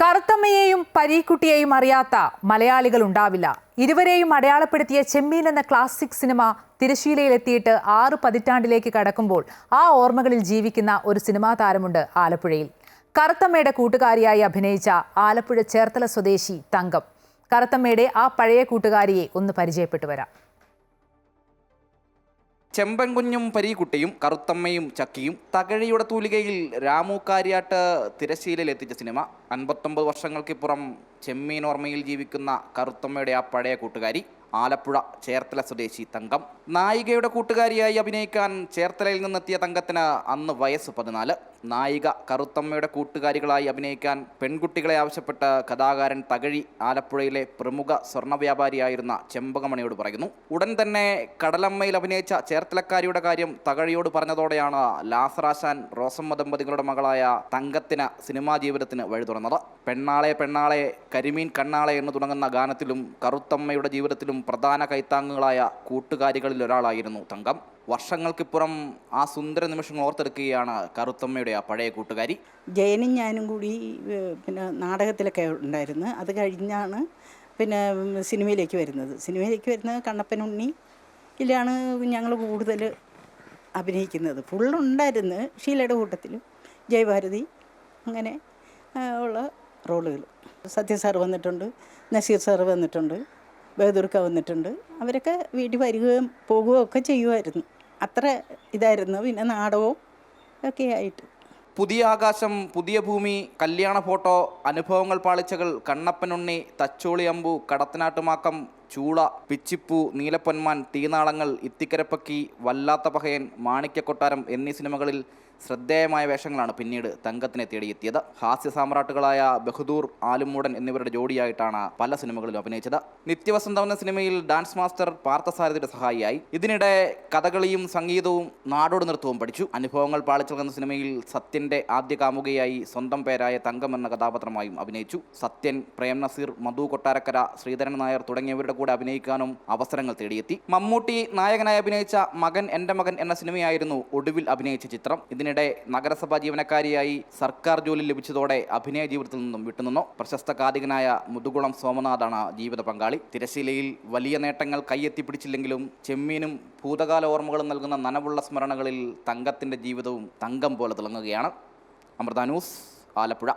കറുത്തമ്മയെയും പരീക്കുട്ടിയെയും അറിയാത്ത മലയാളികൾ ഉണ്ടാവില്ല. ഇരുവരെയും അടയാളപ്പെടുത്തിയ ചെമ്മീൻ എന്ന ക്ലാസിക് സിനിമ തിരശീലയിലെത്തിയിട്ട് ആറ് പതിറ്റാണ്ടിലേക്ക് കടക്കുമ്പോൾ ആ ഓർമ്മകളിൽ ജീവിക്കുന്ന ഒരു സിനിമാ താരമുണ്ട് ആലപ്പുഴയിൽ. കറുത്തമ്മയുടെ കൂട്ടുകാരിയായി അഭിനയിച്ച ആലപ്പുഴ ചേർത്തല സ്വദേശി തങ്കം. കറുത്തമ്മയുടെ ആ പഴയ കൂട്ടുകാരിയെ ഒന്ന് പരിചയപ്പെട്ടു വരാം. ചെമ്പൻകുഞ്ഞും പരീക്കുട്ടിയും കറുത്തമ്മയും ചക്കിയും തകഴിയുടെ തൂലികയിൽ രാമു കാര്യാട്ട് തിരശ്ശീലയിൽ എത്തിച്ച സിനിമ. അൻപത്തൊമ്പത് വർഷങ്ങൾക്കിപ്പുറം ചെമ്മീൻ ഓർമ്മയിൽ ജീവിക്കുന്ന കറുത്തമ്മയുടെ ആ പഴയ കൂട്ടുകാരി ആലപ്പുഴ ചേർത്തല സ്വദേശി തങ്കം. നായികയുടെ കൂട്ടുകാരിയായി അഭിനയിക്കാൻ ചേർത്തലയിൽ നിന്നെത്തിയ തങ്കത്തിന് അന്ന് വയസ്സ് പതിനാല്. നായിക കറുത്തമ്മയുടെ കൂട്ടുകാരികളായി അഭിനയിക്കാൻ പെൺകുട്ടികളെ ആവശ്യപ്പെട്ട് കഥാകാരൻ തകഴി ആലപ്പുഴയിലെ പ്രമുഖ സ്വർണ വ്യാപാരിയായിരുന്ന ചെമ്പകമണിയോട് പറയുന്നു. ഉടൻ തന്നെ കടലമ്മയിൽ അഭിനയിച്ച ചേർത്തലക്കാരിയുടെ കാര്യം തകഴിയോട് പറഞ്ഞതോടെയാണ് ലാസറാശാൻ റോസമ്മ ദമ്പതികളുടെ മകളായ തങ്കത്തിന് സിനിമാ ജീവിതത്തിന് വഴി തുറന്നത്. പെണ്ണാളെ പെണ്ണാളെ കരിമീൻ കണ്ണാളെ എന്ന് തുടങ്ങുന്ന ഗാനത്തിലും കറുത്തമ്മയുടെ ജീവിതത്തിലും പ്രധാന കൈത്താങ്ങുകളായ കൂട്ടുകാരികളിൽ ഒരാളായിരുന്നു തങ്കം. വർഷങ്ങൾക്കിപ്പുറം ആ സുന്ദര നിമിഷങ്ങൾ ഓർത്തെടുക്കുകയാണ് കറുത്തമ്മയുടെ ആ പഴയ കൂട്ടുകാരി. ജയനും ഞാനും കൂടി പിന്നെ നാടകത്തിലൊക്കെ ഉണ്ടായിരുന്നു. അത് കഴിഞ്ഞാണ് പിന്നെ സിനിമയിലേക്ക് വരുന്നത്. സിനിമയിലേക്ക് വരുന്നത് കണ്ണപ്പൻ ഉണ്ണി ഇതിലാണ് ഞങ്ങൾ കൂടുതൽ അഭിനയിക്കുന്നത്. ഫുള്ളുണ്ടായിരുന്നു ഷീലയുടെ കൂട്ടത്തിലും ജയഭാരതി അങ്ങനെ ഉള്ള റോളുകൾ. സത്യ സാർ വന്നിട്ടുണ്ട് നസീർ സാർ വന്നിട്ടുണ്ട് ബേദുർക്ക വന്നിട്ടുണ്ട്. അവരൊക്കെ വീട്ടിൽ വരികയും പോകുകയും ഒക്കെ ചെയ്യുമായിരുന്നു. അത്ര ഇതായിരുന്നു. പിന്നെ നാടകവും ഒക്കെ ആയിട്ട്. പുതിയ ആകാശം പുതിയ ഭൂമി കല്യാണ ഫോട്ടോ അനുഭവങ്ങൾ പാളിച്ചകൾ കണ്ണപ്പനുണ്ണി തച്ചോളി അമ്പു കടത്തനാട്ടുമാക്കം ചൂള പിച്ചിപ്പൂ നീലപ്പൊന്മാൻ തീനാളങ്ങൾ ഇത്തിക്കരപ്പക്കി വല്ലാത്ത പഹയൻ മാണിക്യക്കൊട്ടാരം എന്നീ സിനിമകളിൽ ശ്രദ്ധേയമായ വേഷങ്ങളാണ് പിന്നീട് തങ്കത്തിനെ തേടിയെത്തിയത്. ഹാസ്യ സാമ്രാട്ടുകളായ ബഹദൂർ ആലുമൂടൻ എന്നിവരുടെ ജോഡിയായിട്ടാണ് പല സിനിമകളിലും അഭിനയിച്ചത്. നിത്യവസന്തം എന്ന സിനിമയിൽ ഡാൻസ് മാസ്റ്റർ പാർത്ഥസാരഥിയുടെ സഹായിയായി. ഇതിനിടെ കഥകളിയും സംഗീതവും നാടോട് നൃത്തവും പഠിച്ചു. അനുഭവങ്ങൾ പാളിച്ചൽ സിനിമയിൽ സത്യന്റെ ആദ്യ കാമുകയായി സ്വന്തം പേരായ തങ്കം എന്ന കഥാപാത്രമായും അഭിനയിച്ചു. സത്യൻ പ്രേം നസീർ മധു കൊട്ടാരക്കര ശ്രീധരൻ നായർ തുടങ്ങിയവരുടെ കൂടെ അഭിനയിക്കാനും അവസരങ്ങൾ തേടിയെത്തി. മമ്മൂട്ടി നായകനായി അഭിനയിച്ച മകൻ എന്റെ മകൻ എന്ന സിനിമയായിരുന്നു ഒടുവിൽ അഭിനയിച്ച ചിത്രം. ഇതിനിടെ നഗരസഭാ ജീവനക്കാരിയായി സർക്കാർ ജോലി ലഭിച്ചതോടെ അഭിനയ ജീവിതത്തിൽ നിന്നും വിട്ടുനിന്നു. പ്രശസ്ത കാതികനായ മുതുകുളം സോമനാഥാണ് ജീവിത പങ്കാളി. തിരശീലയിൽ വലിയ നേട്ടങ്ങൾ കൈയെത്തിപ്പിടിച്ചില്ലെങ്കിലും ചെമ്മീനും ഭൂതകാല ഓർമ്മകളും നൽകുന്ന നനവുള്ള സ്മരണകളിൽ തങ്കത്തിന്റെ ജീവിതവും തങ്കം പോലെ തിളങ്ങുകയാണ്. അമൃത ന്യൂസ് ആലപ്പുഴ.